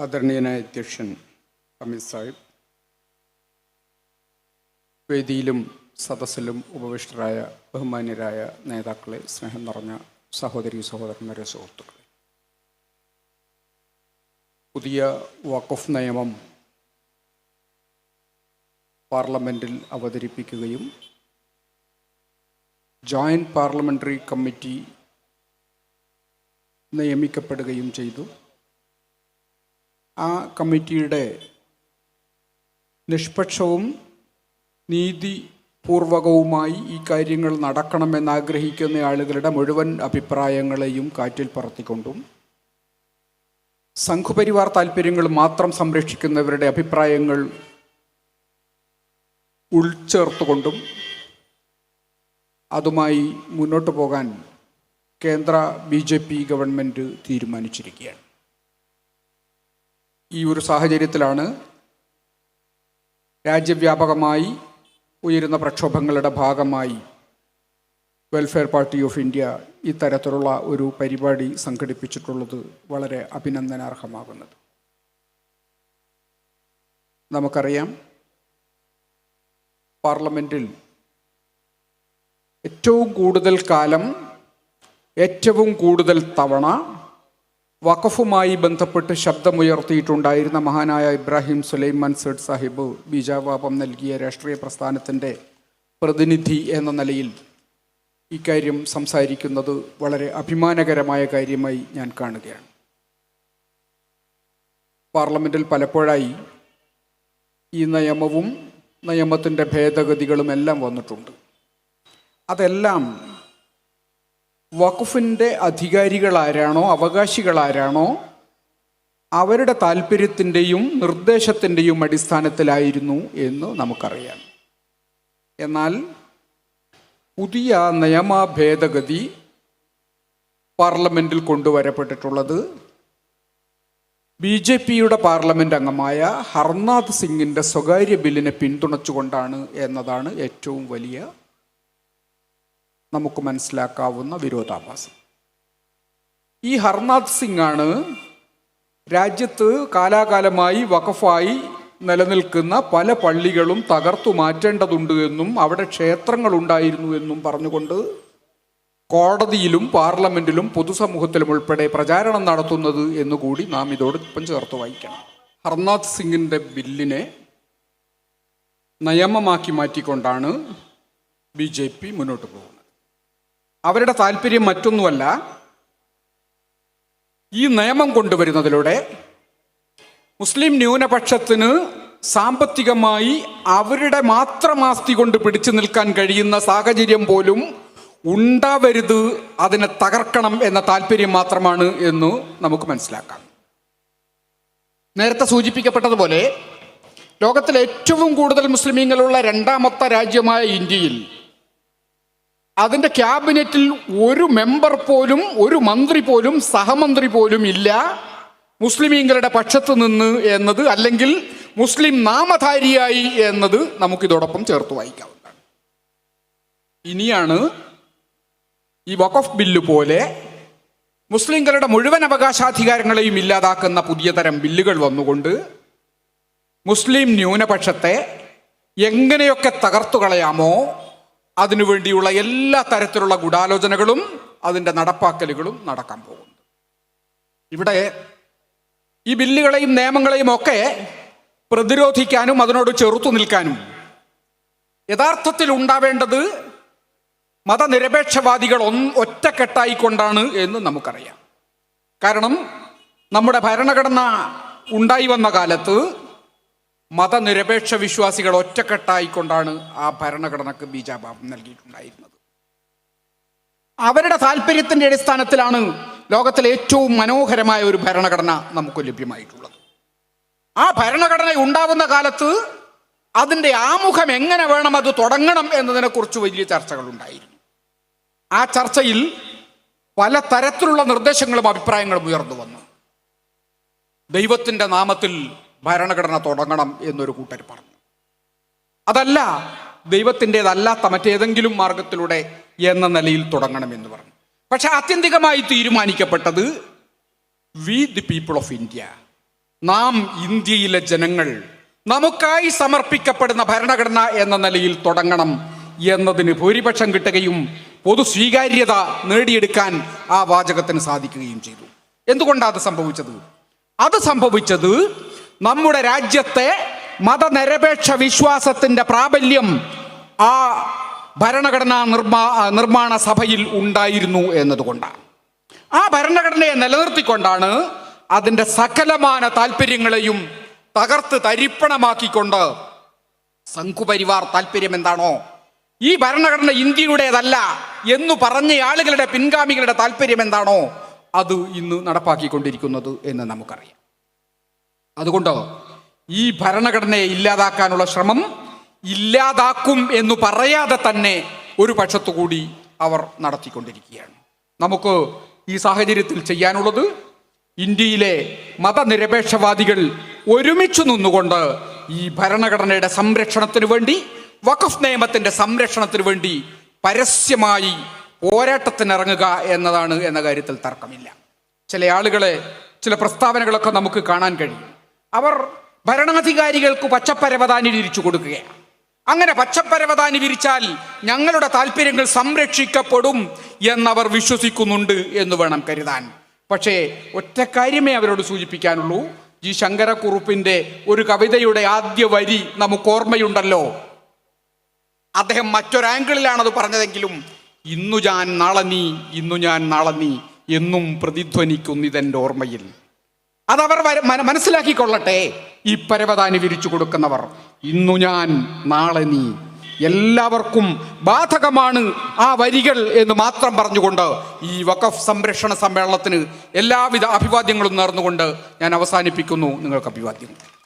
ആദരണീയനായ അധ്യക്ഷൻ അമിത് സാഹിബ്. വേദിയിലും സദസ്സിലും ഉപവിഷ്ടരായ ബഹുമാന്യരായ നേതാക്കളെ സ്നേഹം നിറഞ്ഞ സഹോദരി സഹോദരന്മാരെ സുഹൃത്തുക്കളെ. പുതിയ വഖഫ് നിയമം പാർലമെന്റിൽ അവതരിപ്പിക്കുകയും ജോയിന്റ് പാർലമെന്ററി കമ്മിറ്റി നിയമിക്കപ്പെടുകയും ചെയ്തു. ആ കമ്മിറ്റിയുടെ നിഷ്പക്ഷവും നീതിപൂർവകവുമായി ഈ കാര്യങ്ങൾ നടക്കണമെന്ന് ആഗ്രഹിക്കുന്ന ആളുകളുടെ മുഴുവൻ അഭിപ്രായങ്ങളെയും കാറ്റിൽ പറത്തിക്കൊണ്ടും സംഘപരിവാർ താല്പര്യങ്ങൾ മാത്രം സംരക്ഷിക്കുന്നവരുടെ അഭിപ്രായങ്ങൾ ഉൾച്ചേർത്തുകൊണ്ടും അതുമായി മുന്നോട്ട് പോകാൻ കേന്ദ്ര ബി ജെ പി ഗവൺമെന്റ് തീരുമാനിച്ചിരിക്കുകയാണ്. ഈ ഒരു സാഹചര്യത്തിലാണ് രാജ്യവ്യാപകമായി ഉയരുന്ന പ്രക്ഷോഭങ്ങളുടെ ഭാഗമായി വെൽഫെയർ പാർട്ടി ഓഫ് ഇന്ത്യ ഇത്തരത്തിലുള്ള ഒരു പരിപാടി സംഘടിപ്പിച്ചിട്ടുള്ളത് വളരെ അഭിനന്ദനാർഹമാകുന്നത്. നമുക്കറിയാം പാർലമെന്റിൽ ഏറ്റവും കൂടുതൽ കാലം ഏറ്റവും കൂടുതൽ തവണ വഖഫുമായി ബന്ധപ്പെട്ട് ശബ്ദമുയർത്തിയിട്ടുണ്ടായിരുന്ന മഹാനായ ഇബ്രാഹിം സുലൈമാൻ സേഡ് സാഹിബ് ബീജാവാപം നൽകിയ രാഷ്ട്രീയ പ്രസ്ഥാനത്തിന്റെ പ്രതിനിധി എന്ന നിലയിൽ ഇക്കാര്യം സംസാരിക്കുന്നത് വളരെ അഭിമാനകരമായ കാര്യമായി ഞാൻ കാണുകയാണ്. പാർലമെന്റിൽ പലപ്പോഴായി ഈ നിയമവും നിയമത്തിന്റെ ഭേദഗതികളും എല്ലാം വന്നിട്ടുണ്ട്. അതെല്ലാം വഖഫിന്റെ അധികാരികളാരാണോ അവകാശികളാരാണോ അവരുടെ താല്പര്യത്തിന്റെയും നിർദ്ദേശത്തിന്റെയും അടിസ്ഥാനത്തിലായിരുന്നു എന്ന് നമുക്കറിയാം. എന്നാൽ പുതിയ നിയമ ഭേദഗതി പാർലമെന്റിൽ കൊണ്ടുവരപ്പെട്ടിട്ടുള്ളത് ബി ജെ പിയുടെ പാർലമെന്റ് അംഗമായ ഹർനാഥ് സിംഗിന്റെ സ്വകാര്യ ബില്ലിനെ പിന്തുണച്ചുകൊണ്ടാണ് എന്നതാണ് ഏറ്റവും വലിയ നമുക്ക് മനസ്സിലാക്കാവുന്ന വിരോധാഭാസം. ഈ ഹർനാഥ് സിംഗ് ആണ് രാജ്യത്ത് കാലാകാലമായി വഖഫായി നിലനിൽക്കുന്ന പല പള്ളികളും തകർത്തു മാറ്റേണ്ടതുണ്ട് എന്നും അവിടെ ക്ഷേത്രങ്ങൾ ഉണ്ടായിരുന്നു എന്നും പറഞ്ഞുകൊണ്ട് കോടതിയിലും പാർലമെന്റിലും പൊതുസമൂഹത്തിലും ഉൾപ്പെടെ പ്രചാരണം നടത്തുന്നത് എന്നുകൂടി നാം ഇതോടൊപ്പം ചേർത്ത് വായിക്കണം. ഹർനാഥ് സിംഗിന്റെ ബില്ലിനെ നിയമമാക്കി മാറ്റിക്കൊണ്ടാണ് ബി ജെ പി മുന്നോട്ട് പോകുന്നത്. അവരുടെ താല്പര്യം മറ്റൊന്നുമല്ല ഈ നിയമം കൊണ്ടുവരുന്നതിലൂടെ മുസ്ലിം ന്യൂനപക്ഷത്തിന് സാമ്പത്തികമായി അവരുടെ മാത്രം ആസ്തി കൊണ്ട് പിടിച്ചു നിൽക്കാൻ കഴിയുന്ന സാഹചര്യം പോലും ഉണ്ടാവരുത് അതിനെ തകർക്കണം എന്ന താല്പര്യം മാത്രമാണ് എന്ന് നമുക്ക് മനസ്സിലാക്കാം. നേരത്തെ സൂചിപ്പിക്കപ്പെട്ടതുപോലെ ലോകത്തിലെ ഏറ്റവും കൂടുതൽ മുസ്ലിമീങ്ങളുള്ള രണ്ടാമത്തെ രാജ്യമായ ഇന്ത്യയിൽ അതിന്റെ ക്യാബിനറ്റിൽ ഒരു മെമ്പർ പോലും ഒരു മന്ത്രി പോലും സഹമന്ത്രി പോലും ഇല്ല. മുസ്ലിമീങ്ങളുടെ പക്ഷത്ത് നിന്ന് എന്നത് അല്ലെങ്കിൽ മുസ്ലിം നാമധാരിയായി എന്നത് നമുക്കിതോടൊപ്പം ചേർത്ത് വായിക്കാവുന്നതാണ്. ഇനിയാണ് ഈ വഖഫ് ബില്ല് പോലെ മുസ്ലിങ്ങളുടെ മുഴുവൻ അവകാശാധികാരങ്ങളെയും ഇല്ലാതാക്കുന്ന പുതിയ തരം ബില്ലുകൾ വന്നുകൊണ്ട് മുസ്ലിം ന്യൂനപക്ഷത്തെ എങ്ങനെയൊക്കെ തകർത്തു കളയാമോ അതിനുവേണ്ടിയുള്ള എല്ലാ തരത്തിലുള്ള ഗൂഢാലോചനകളും അതിന്റെ നടപ്പാക്കലുകളും നടക്കാൻ പോകുന്നു. ഇവിടെ ഈ ബില്ലുകളെയും നിയമങ്ങളെയും ഒക്കെ പ്രതിരോധിക്കാനും അതിനോട് ചെറുത്തു നിൽക്കാനും യഥാർത്ഥത്തിൽ ഉണ്ടാവേണ്ടത് മതനിരപേക്ഷവാദികൾ ഒറ്റക്കെട്ടായിക്കൊണ്ടാണ് എന്ന് നമുക്കറിയാം. കാരണം നമ്മുടെ ഭരണഘടന ഉണ്ടായി വന്ന കാലത്ത് മതനിരപേക്ഷ വിശ്വാസികൾ ഒറ്റക്കെട്ടായിക്കൊണ്ടാണ് ആ ഭരണഘടനക്ക് ബീജാഭാവം നൽകിയിട്ടുണ്ടായിരുന്നത്. അവരുടെ താല്പര്യത്തിന്റെ അടിസ്ഥാനത്തിലാണ് ലോകത്തിലെ ഏറ്റവും മനോഹരമായ ഒരു ഭരണഘടന നമുക്ക് ലഭ്യമായിട്ടുള്ളത്. ആ ഭരണഘടന ഉണ്ടാവുന്ന കാലത്ത് അതിന്റെ ആമുഖം എങ്ങനെ വേണം അത് തുടങ്ങണം എന്നതിനെക്കുറിച്ച് വലിയ ചർച്ചകൾ ഉണ്ടായിരുന്നു ആ ചർച്ചയിൽ പല തരത്തിലുള്ള നിർദ്ദേശങ്ങളും അഭിപ്രായങ്ങളും ഉയർന്നു വന്നു. ദൈവത്തിന്റെ നാമത്തിൽ ഭരണഘടന തുടങ്ങണം എന്നൊരു കൂട്ടർ പറഞ്ഞു. അതല്ല ദൈവത്തിന്റെതല്ലാത്ത മറ്റേതെങ്കിലും മാർഗത്തിലൂടെ എന്ന നിലയിൽ തുടങ്ങണം എന്ന് പറഞ്ഞു. പക്ഷെ ആത്യന്തികമായി തീരുമാനിക്കപ്പെട്ടത് we the people of India നാം ഇന്ത്യയിലെ ജനങ്ങൾ നമുക്കായി സമർപ്പിക്കപ്പെടുന്ന ഭരണഘടന എന്ന നിലയിൽ തുടങ്ങണം എന്നതിന് ഭൂരിപക്ഷം കിട്ടുകയും പൊതു സ്വീകാര്യത നേടിയെടുക്കാൻ ആ വാചകത്തിന് സാധിക്കുകയും ചെയ്തു. എന്തുകൊണ്ടാണ് അത് സംഭവിച്ചത്? അത് സംഭവിച്ചത് നമ്മുടെ രാജ്യത്തെ മതനിരപേക്ഷ വിശ്വാസത്തിന്റെ പ്രാബല്യം ആ ഭരണഘടനാ നിർമ്മാ നിർമ്മാണ സഭയിൽ ഉണ്ടായിരുന്നു എന്നതുകൊണ്ടാണ്. ആ ഭരണഘടനയെ നിലനിർത്തിക്കൊണ്ടാണ് അതിന്റെ സകലമാന താല്പര്യങ്ങളെയും തകർത്ത് തരിപ്പണമാക്കിക്കൊണ്ട് സംഘുപരിവാർ താല്പര്യം എന്താണോ? ഈ ഭരണഘടന ഇന്ത്യയുടേതല്ല എന്ന് പറഞ്ഞ ആളുകളുടെ പിൻഗാമികളുടെ താല്പര്യം എന്താണോ? അത് ഇന്ന് നടപ്പാക്കിക്കൊണ്ടിരിക്കുന്നത് എന്ന് നമുക്കറിയാം. അതുകൊണ്ട്? ഈ ഭരണഘടനയെ ഇല്ലാതാക്കാനുള്ള ശ്രമം ഇല്ലാതാക്കും എന്ന് പറയാതെ തന്നെ ഒരു പക്ഷത്തുകൂടി അവർ നടത്തിക്കൊണ്ടിരിക്കുകയാണ്. നമുക്ക് ഈ സാഹചര്യത്തിൽ ചെയ്യാനുള്ളത് ഇന്ത്യയിലെ മതനിരപേക്ഷവാദികൾ ഒരുമിച്ച് നിന്നുകൊണ്ട് ഈ ഭരണഘടനയുടെ സംരക്ഷണത്തിന് വേണ്ടി വഖഫ് നിയമത്തിന്റെ സംരക്ഷണത്തിന് വേണ്ടി പരസ്യമായി പോരാട്ടത്തിനിറങ്ങുക എന്നതാണ് എന്ന കാര്യത്തിൽ തർക്കമില്ല. ചില ആളുകളെ ചില പ്രസ്താവനകളൊക്കെ നമുക്ക് കാണാൻ കഴിയും. അവർ ഭരണാധികാരികൾക്ക് പച്ചപ്പരവതാനി വിരിച്ചു കൊടുക്കുകയാണ്. അങ്ങനെ പച്ചപ്പരവതാനി വിരിച്ചാൽ ഞങ്ങളുടെ താല്പര്യങ്ങൾ സംരക്ഷിക്കപ്പെടും എന്നവർ വിശ്വസിക്കുന്നുണ്ട് എന്ന് വേണം കരുതാൻ. പക്ഷേ ഒറ്റ കാര്യമേ അവരോട് സൂചിപ്പിക്കാനുള്ളൂ. ജി ശങ്കരക്കുറുപ്പിന്റെ ഒരു കവിതയുടെ ആദ്യ വരി നമുക്ക് ഓർമ്മയുണ്ടല്ലോ അദ്ദേഹം മറ്റൊരാങ്കിളിലാണത് പറഞ്ഞതെങ്കിലും ഇന്നു ഞാൻ നാളെ നീ ഇന്നു ഞാൻ നാളെ നീ എന്നും പ്രതിധ്വനിക്കുന്നിതെന്റെ ഓർമ്മയിൽ. അതവർ മനസ്സിലാക്കിക്കൊള്ളട്ടെ. ഈ പരവതാനി വിരിച്ചു കൊടുക്കുന്നവർ. ഇന്നു ഞാൻ നാളെ നീ. എല്ലാവർക്കും ബാധകമാണ് ആ വരികൾ എന്ന് മാത്രം പറഞ്ഞുകൊണ്ട് ഈ വഖഫ് സംരക്ഷണ സമ്മേളനത്തിന് എല്ലാവിധ അഭിവാദ്യങ്ങളും നേർന്നുകൊണ്ട് ഞാൻ അവസാനിപ്പിക്കുന്നു. നിങ്ങൾക്ക് അഭിവാദ്യങ്ങൾ.